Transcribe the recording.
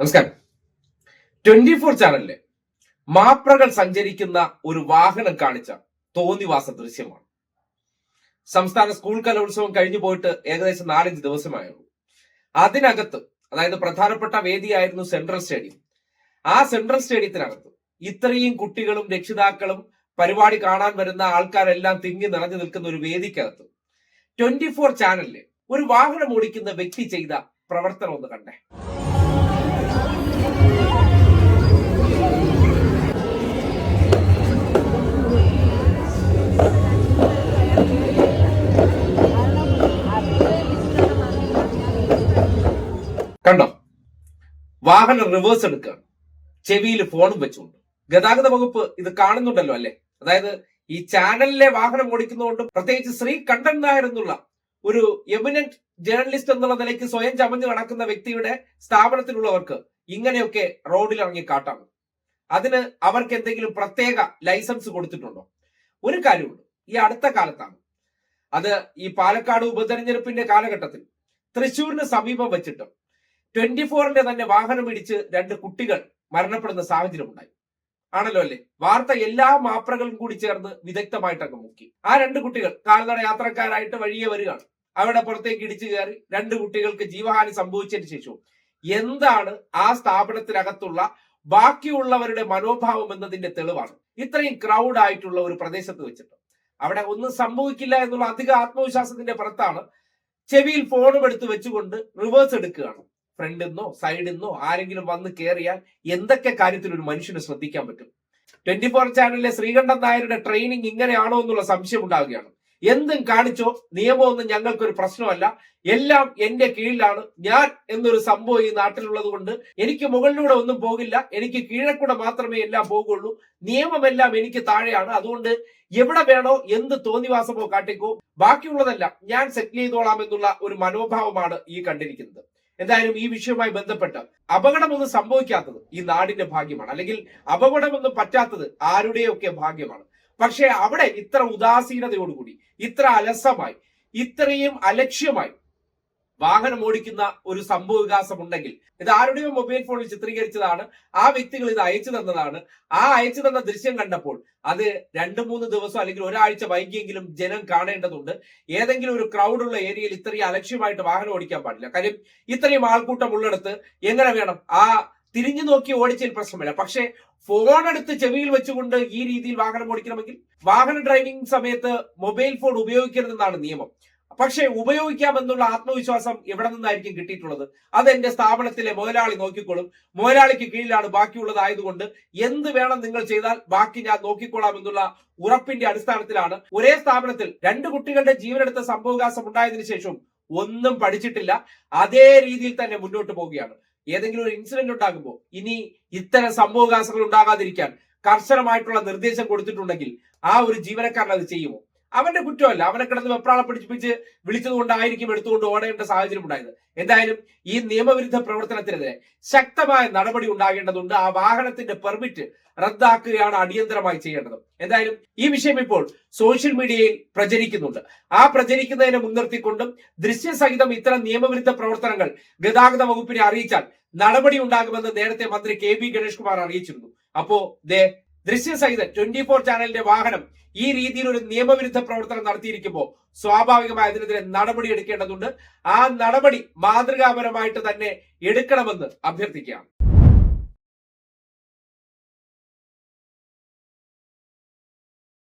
നമസ്കാരം. Twenty four ചാനലിലെ മാപ്രകൾ സഞ്ചരിക്കുന്ന ഒരു വാഹനം കാണിച്ച തോന്നിവാസ ദൃശ്യമാണ്. സംസ്ഥാന സ്കൂൾ കലോത്സവം കഴിഞ്ഞു പോയിട്ട് ഏകദേശം നാലഞ്ച് ദിവസമായുള്ളൂ. അതിനകത്ത് അതായത് പ്രധാനപ്പെട്ട വേദിയായിരുന്നു സെൻട്രൽ സ്റ്റേഡിയം. ആ സെൻട്രൽ സ്റ്റേഡിയത്തിനകത്ത് ഇത്രയും കുട്ടികളും രക്ഷിതാക്കളും പരിപാടി കാണാൻ വരുന്ന ആൾക്കാരെല്ലാം തിങ്ങി നിറഞ്ഞു നിൽക്കുന്ന ഒരു വേദിക്കകത്ത് ട്വന്റി ഫോർ ചാനലിൽ ഒരു വാഹനം ഓടിക്കുന്ന വ്യക്തി ചെയ്ത പ്രവർത്തനം ഒന്ന് കണ്ടേ. കണ്ടോ? വാഹനം റിവേഴ്സ് എടുക്കുകയാണ് ചെവിയിൽ ഫോണും വെച്ചുകൊണ്ട്. ഗതാഗത വകുപ്പ് ഇത് കാണുന്നുണ്ടല്ലോ അല്ലെ? അതായത് ഈ ചാനലിലെ വാഹനം ഓടിക്കുന്നതുകൊണ്ട് പ്രത്യേകിച്ച് ശ്രീ കണ്ഠൻ നായർ എന്നുള്ള ഒരു എമിനന്റ് ജേർണലിസ്റ്റ് എന്നുള്ള നിലയ്ക്ക് സ്വയം ചമഞ്ഞു നടക്കുന്ന വ്യക്തിയുടെ സ്ഥാപനത്തിലുള്ളവർക്ക് ഇങ്ങനെയൊക്കെ റോഡിൽ ഇറങ്ങി കാട്ടാണ് അതിന് അവർക്ക് എന്തെങ്കിലും പ്രത്യേക ലൈസൻസ് കൊടുത്തിട്ടുണ്ടോ? ഒരു കാര്യമുണ്ട്. ഈ അടുത്ത കാലത്താണ്. അത് ഈ പാലക്കാട് ഉപതെരഞ്ഞെടുപ്പിന്റെ കാലഘട്ടത്തിൽ തൃശ്ശൂരിന് സമീപം വെച്ചിട്ട് ട്വന്റി ഫോറിന്റെ തന്നെ വാഹനം ഇടിച്ച് രണ്ട് കുട്ടികൾ മരണപ്പെടുന്ന സാഹചര്യം ഉണ്ടായി ആണല്ലോ അല്ലേ? വാർത്ത എല്ലാ മാപ്രകളും കൂടി ചേർന്ന് വിദഗ്ധമായിട്ട് അങ്ങ് മുക്കി. ആ രണ്ട് കുട്ടികൾ കാൽനട യാത്രക്കാരായിട്ട് വഴിയെ വരികയാണ്. അവിടെ പുറത്തേക്ക് ഇടിച്ചു കയറി രണ്ട് കുട്ടികൾക്ക് ജീവഹാനി സംഭവിച്ചതിന് ശേഷവും എന്താണ് ആ സ്ഥാപനത്തിനകത്തുള്ള ബാക്കിയുള്ളവരുടെ മനോഭാവം എന്നതിന്റെ തെളിവാണ്. ഇത്രയും ക്രൗഡ് ആയിട്ടുള്ള ഒരു പ്രദേശത്ത് വെച്ചിട്ട്. അവിടെ ഒന്നും സംഭവിക്കില്ല എന്നുള്ള അധിക ആത്മവിശ്വാസത്തിന്റെ പുറത്താണ് ചെവിയിൽ ഫോണും എടുത്ത് വെച്ചുകൊണ്ട് റിവേഴ്സ് എടുക്കുകയാണ്. ഫ്രണ്ടിൽ നിന്നോ സൈഡിൽ നിന്നോ ആരെങ്കിലും വന്ന് കയറിയാൽ എന്തൊക്കെ കാര്യത്തിൽ ഒരു മനുഷ്യന് ശ്രദ്ധിക്കാൻ പറ്റും? ട്വന്റി ഫോർ ചാനലിലെ ശ്രീകണ്ഠൻ നായരുടെ ട്രെയിനിങ് ഇങ്ങനെയാണോ എന്നുള്ള സംശയം ഉണ്ടാവുകയാണ്. എന്തും കാണിച്ചോ നിയമമൊന്നും ഞങ്ങൾക്കൊരു പ്രശ്നമല്ല. എല്ലാം എന്റെ കീഴിലാണ്. ഞാൻ എന്നൊരു സംഭവം ഈ നാട്ടിലുള്ളത് കൊണ്ട് എനിക്ക് മുകളിലൂടെ ഒന്നും പോകില്ല. എനിക്ക് കീഴക്കൂടെ മാത്രമേ എല്ലാം പോകുള്ളൂ. നിയമമെല്ലാം എനിക്ക് താഴെയാണ്. അതുകൊണ്ട് എവിടെ വേണോ എന്ത് തോന്നിവാസമോ കാട്ടിക്കോ. ബാക്കിയുള്ളതെല്ലാം ഞാൻ സെറ്റിൽ ചെയ്തോളാം എന്നുള്ള ഒരു മനോഭാവമാണ് ഈ കണ്ടിരിക്കുന്നത്. എന്തായാലും ഈ വിഷയവുമായി ബന്ധപ്പെട്ട് അപകടമൊന്നും സംഭവിക്കാത്തത് ഈ നാടിന്റെ ഭാഗ്യമാണ്. അല്ലെങ്കിൽ അപകടമൊന്നും പറ്റാത്തത് ആരുടെയൊക്കെ ഭാഗ്യമാണ്. പക്ഷേ അവിടെ ഇത്ര ഉദാസീനതയോടുകൂടി ഇത്ര അലസമായി ഇത്രയും അലക്ഷ്യമായി വാഹനം ഓടിക്കുന്ന ഒരു സംഭവ വികാസം ഉണ്ടെങ്കിൽ ഇത് ആരുടെയോ മൊബൈൽ ഫോണിൽ ചിത്രീകരിച്ചതാണ്. ആ വ്യക്തികൾ ഇത് അയച്ചു തന്നതാണ്. ആ അയച്ചു തന്ന ദൃശ്യം കണ്ടപ്പോൾ അത് രണ്ടു മൂന്ന് ദിവസം അല്ലെങ്കിൽ ഒരാഴ്ച വൈകിയെങ്കിലും ജനം കാണേണ്ടതുണ്ട്. ഏതെങ്കിലും ഒരു ക്രൗഡുള്ള ഏരിയയിൽ ഇത്രയും അലക്ഷ്യമായിട്ട് വാഹനം ഓടിക്കാൻ പാടില്ല. കാര്യം ഇത്രയും ആൾക്കൂട്ടം ഉള്ളിടത്ത് എങ്ങനെ വേണം? ആ തിരിഞ്ഞു നോക്കി ഓടിച്ചതിൽ പ്രശ്നമില്ല. പക്ഷേ ഫോൺ എടുത്ത് ചെവിയിൽ വെച്ചുകൊണ്ട് ഈ രീതിയിൽ വാഹനം ഓടിക്കണമെങ്കിൽ വാഹന ഡ്രൈവിംഗ് സമയത്ത് മൊബൈൽ ഫോൺ ഉപയോഗിക്കരുതെന്നാണ് നിയമം. പക്ഷേ ഉപയോഗിക്കാമെന്നുള്ള ആത്മവിശ്വാസം എവിടെ നിന്നായിരിക്കും കിട്ടിയിട്ടുള്ളത്? അത് എന്റെ സ്ഥാപനത്തിലെ മുതലാളി നോക്കിക്കോളും. മുതലാളിക്ക് കീഴിലാണ് ബാക്കിയുള്ളത് ആയതുകൊണ്ട് എന്ത് വേണം നിങ്ങൾ ചെയ്താൽ ബാക്കി ഞാൻ നോക്കിക്കോളാം എന്നുള്ള ഉറപ്പിന്റെ അടിസ്ഥാനത്തിലാണ് ഒരേ സ്ഥാപനത്തിൽ രണ്ട് കുട്ടികളുടെ ജീവനെടുത്ത സംഭവകാശം ഉണ്ടായതിനു ശേഷം ഒന്നും പഠിച്ചിട്ടില്ല. അതേ രീതിയിൽ തന്നെ മുന്നോട്ട് പോവുകയാണ്. ഏതെങ്കിലും ഒരു ഇൻസിഡന്റ് ഉണ്ടാകുമ്പോൾ ഇനി ഇത്തരം സംഭവകാശങ്ങൾ ഉണ്ടാകാതിരിക്കാൻ കർശനമായിട്ടുള്ള നിർദ്ദേശം കൊടുത്തിട്ടുണ്ടെങ്കിൽ ആ ഒരു ജീവനക്കാരൻ അത് ചെയ്യുമോ? അവന്റെ കുറ്റമല്ല. അവനെ കിടന്ന് വെപ്രാളം പിടിപ്പിച്ച് വിളിച്ചതുകൊണ്ടായിരിക്കും എടുത്തുകൊണ്ട് ഓടേണ്ട സാഹചര്യം ഉണ്ടായത്. എന്തായാലും ഈ നിയമവിരുദ്ധ പ്രവർത്തനത്തിനെതിരെ ശക്തമായ നടപടി ഉണ്ടാകേണ്ടതുണ്ട്. ആ വാഹനത്തിന്റെ പെർമിറ്റ് റദ്ദാക്കുകയാണ് അടിയന്തരമായി ചെയ്യേണ്ടത്. എന്തായാലും ഈ വിഷയം ഇപ്പോൾ സോഷ്യൽ മീഡിയയിൽ പ്രചരിക്കുന്നുണ്ട്. ആ പ്രചരിക്കുന്നതിനെ മുൻനിർത്തിക്കൊണ്ടും ദൃശ്യസഹിതം ഇത്തരം നിയമവിരുദ്ധ പ്രവർത്തനങ്ങൾ ഗതാഗത വകുപ്പിനെ അറിയിച്ചാൽ നടപടി ഉണ്ടാകുമെന്ന് നേരത്തെ മന്ത്രി കെ ബി ഗണേഷ് കുമാർ അറിയിച്ചിരുന്നു. അപ്പോ ദേ ദൃശ്യസഹിതം ട്വന്റി ഫോർ ചാനലിന്റെ വാഹനം ഈ രീതിയിൽ ഒരു നിയമവിരുദ്ധ പ്രവർത്തനം നടത്തിയിരിക്കുമ്പോൾ സ്വാഭാവികമായി അതിനെതിരെ നടപടി എടുക്കേണ്ടതുണ്ട്. ആ നടപടി മാതൃകാപരമായിട്ട് തന്നെ എടുക്കണമെന്ന് അഭ്യർത്ഥിക്കുകയാണ്.